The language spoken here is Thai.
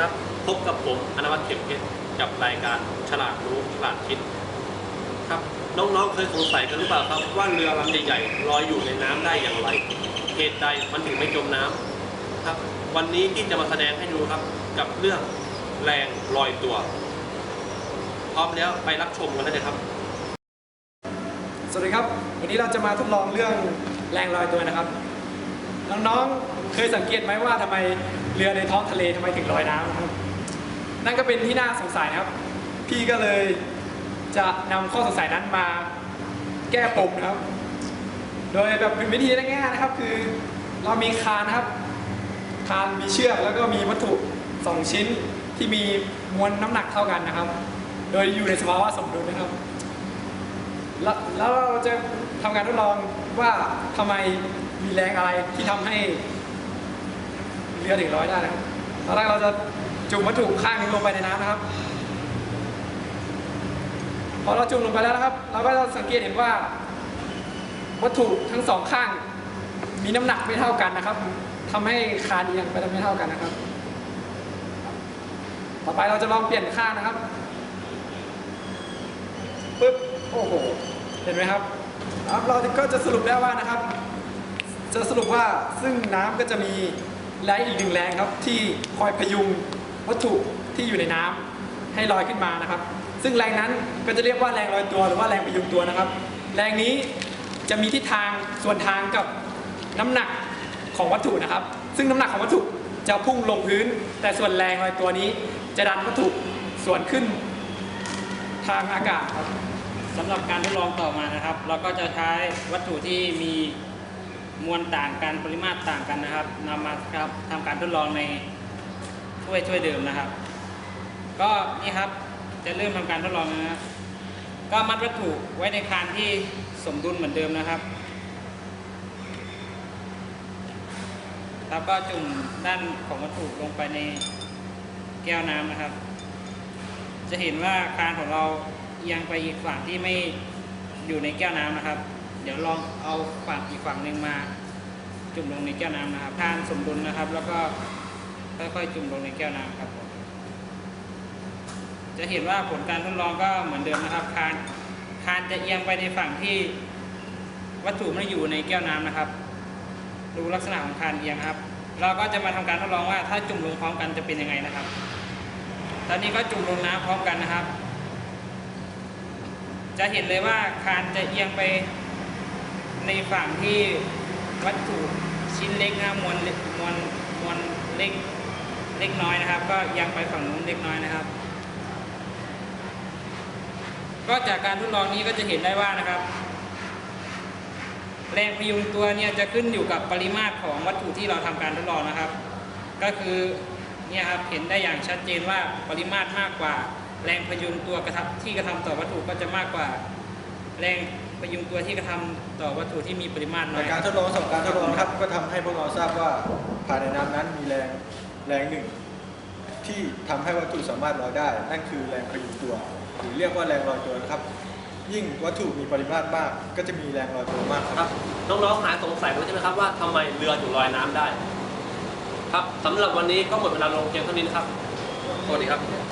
ครับ พบกับผมอนวัตเข็มเพชรกับรายการฉลาดรู้ฉลาดคิด ครับน้องๆเคยสงสัยกันหรือเปล่าครับว่าเรือลำใหญ่ๆลอยอยู่ในน้ำได้อย่างไรเหตุใดมันถึงไม่จมน้ำครับ วันนี้ที่จะมาแสดงให้ดูครับกับเรื่องแรงลอยตัว พร้อมแล้วไปรับชมกันได้เลยครับ สวัสดีครับ วันนี้เราจะมาทดลองเรื่องแรงลอยตัวนะครับ น้องๆ เคยสังเกตไหมว่าทำไมเรือในท้องทะเลทำไมถึงลอยน้ำนะครับ นั่นก็เป็นที่น่าสงสัยนะครับ พี่ก็เลยจะนำข้อสงสัยนั้นมาแก้ปมนะครับ โดยแบบเป็นวิธีง่ายๆนะครับ คือเรามีคานครับ คานมีเชือกแล้วก็มีวัตถุสองชิ้นที่มีมวลน้ำหนักเท่ากันนะครับ โดยอยู่ในสภาวะสมดุลนะครับ แล้วเราจะทำการทดลองว่าทำไม มีแรงอะไรที่ทำให้เรือถึงลอยได้นะครับ ตอนแรกเราจะจุ่มวัตถุข้างนึงลงไปในน้ำนะครับ พอเราจุ่มลงไปแล้วนะครับ เราก็จะสังเกตเห็นว่า วัตถุทั้งสองข้าง มีน้ำหนักไม่เท่ากันนะครับทำให้คานเอียงไปไม่เท่ากันนะครับ ต่อไปเราจะลองเปลี่ยนข้างนะครับปึ๊บโอ้โหเห็นไหมครับครับเราก็จะสรุปได้ว่านะครับ จะสรุปว่าซึ่งน้ำก็จะมีแรงอีกหนึ่งแรงครับ ที่คอยพยุงวัตถุที่อยู่ในน้ำให้ลอยขึ้นมานะครับ ซึ่งแรงนั้นก็จะเรียกว่าแรงลอยตัวหรือว่าแรงพยุงตัวนะครับ แรงนี้จะมีทิศทางส่วนทางกับน้ำหนักของวัตถุนะครับ ซึ่งน้ำหนักของวัตถุจะพุ่งลงพื้น แต่ส่วนแรงลอยตัวนี้ จะดันวัตถุส่วนขึ้นทางอากาศครับ สำหรับการทดลองต่อมานะครับ เราก็จะใช้วัตถุที่มี มวลต่างกันปริมาตรต่างกันนะครับนำมาครับทำการทดลองในถ้วยถ้วยเดิมนะครับ ก็นี่ครับจะเริ่มทำการทดลองนะครับก็มัดวัตถุไว้ในคานที่สมดุลเหมือนเดิมนะครับแล้วก็จุ่มด้านของวัตถุลงไปในแก้วน้ำนะครับ จะเห็นว่าคานของเราเอียงไปอีกฝั่งที่ไม่อยู่ในแก้วน้ำนะครับ เดี๋ยวลองเอาฝั่งอีกฝั่งหนึ่งมา จุ่มลงในแก้วน้ำนะครับคานสมดุลนะครับ แล้วก็ค่อยๆจุ่มลงในแก้วน้ำครับผมจะเห็นว่าผลการทดลองก็เหมือนเดิมนะครับคานคานจะเอียงไปในฝั่งที่วัตถุไม่ได้อยู่ในแก้วน้ำนะครับ ดูลักษณะของคานเอียงครับ เราก็จะมาทำการทดลองว่าถ้าจุ่มลงพร้อมกันจะเป็นยังไงนะครับ ตอนนี้ก็จุ่มลงน้ำพร้อมกันนะครับ จะเห็นเลยว่าคานจะเอียงไป ในฝั่งที่วัตถุชิ้นเล็กนะมวลมวลมวลเล็กเล็กน้อยนะครับ ก็เอียงไปฝั่งนู้นเล็กน้อยนะครับ ก็จากการทดลองนี้ก็จะเห็นได้ว่านะครับ แรงพยุงตัวเนี่ยจะขึ้นอยู่กับปริมาตรของวัตถุที่เราทำการทดลองนะครับ ก็คือเนี่ยครับเห็นได้อย่างชัดเจนว่าปริมาตรมากกว่า แรงพยุงตัวกระทำที่กระทำต่อวัตถุก็จะมากกว่า แรง พยุงตัวที่กระทำต่อวัตถุที่มีปริมาตรน้ในอยการทดลองสองการทดลองนะครับก็ทำให้พวกเราทราบว่าภายในน้ำนั้นมีแรงแรงหนึ่ง ที่ทำให้วัตถุสามารถลอยได้ นั่นคือแรงพยุงตัว หรือเรียกว่าแรงลอยตัวนะครับ ยิ่งวัตถุมีปริมาตรมาก ก็จะมีแรงลอยตัวมากคครับรับน้องๆหายสงสัยกันใช่ไหมครับว่าทำไมเรือถึงลอยน้ำได้ ครับสำหรับวันนี้ก็หมดเวลาลงเพียงเท่านี้นะครับสวัสดีครับ